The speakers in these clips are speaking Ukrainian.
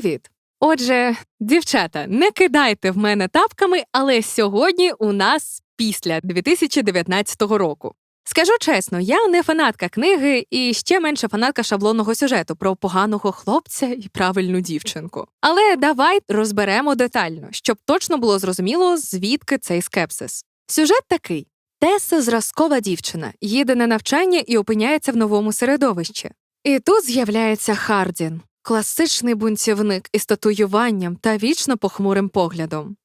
Привіт! Отже, дівчата, не кидайте в мене тапками, але сьогодні у нас після 2019 року. Скажу чесно, я не фанатка книги і ще менше фанатка шаблонного сюжету про поганого хлопця і правильну дівчинку. Але давай розберемо детально, щоб точно було зрозуміло, звідки цей скепсис. Сюжет такий: Теса зразкова дівчина, їде на навчання і опиняється в новому середовищі. І тут з'являється Хардін, класичний бунтівник із татуюванням та вічно похмурим поглядом.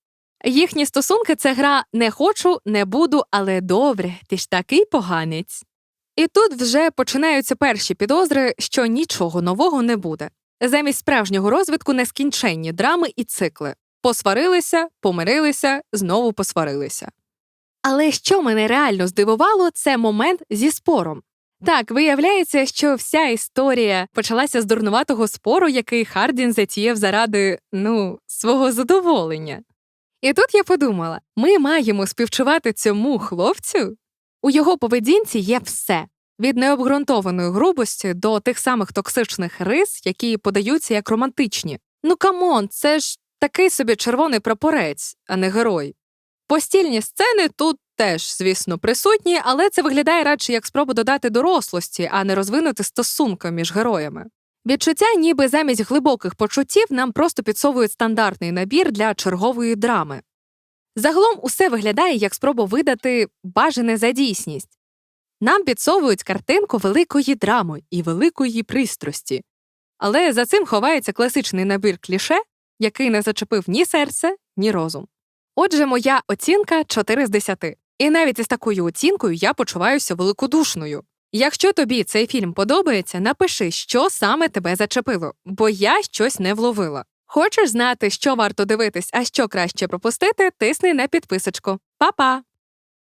Їхні стосунки це гра не хочу, не буду, але добре, ти ж такий поганець. І тут вже починаються перші підозри, що нічого нового не буде. Замість справжнього розвитку нескінченні драми і цикли. Посварилися, помирилися, знову посварилися. Але що мене реально здивувало, це момент зі спором. Так, виявляється, що вся історія почалася з дурнуватого спору, який Хардін затіяв заради, ну, свого задоволення. І тут я подумала: ми маємо співчувати цьому хлопцю? У його поведінці є все від необґрунтованої грубості до тих самих токсичних рис, які подаються як романтичні. Ну камон, це ж такий собі червоний прапорець, а не герой. Постільні сцени тут теж, звісно, присутні, але це виглядає радше як спроба додати дорослості, а не розвинути стосунки між героями. Відчуття, ніби замість глибоких почуттів нам просто підсовують стандартний набір для чергової драми. Загалом усе виглядає як спроба видати бажане за дійсність. Нам підсовують картинку великої драми і великої пристрасті. Але за цим ховається класичний набір кліше, який не зачепив ні серце, ні розум. Отже, моя оцінка 4 з 10. І навіть із такою оцінкою я почуваюся великодушною. Якщо тобі цей фільм подобається, напиши, що саме тебе зачепило, бо я щось не вловила. Хочеш знати, що варто дивитись, а що краще пропустити, тисни на підписочку. Па-па!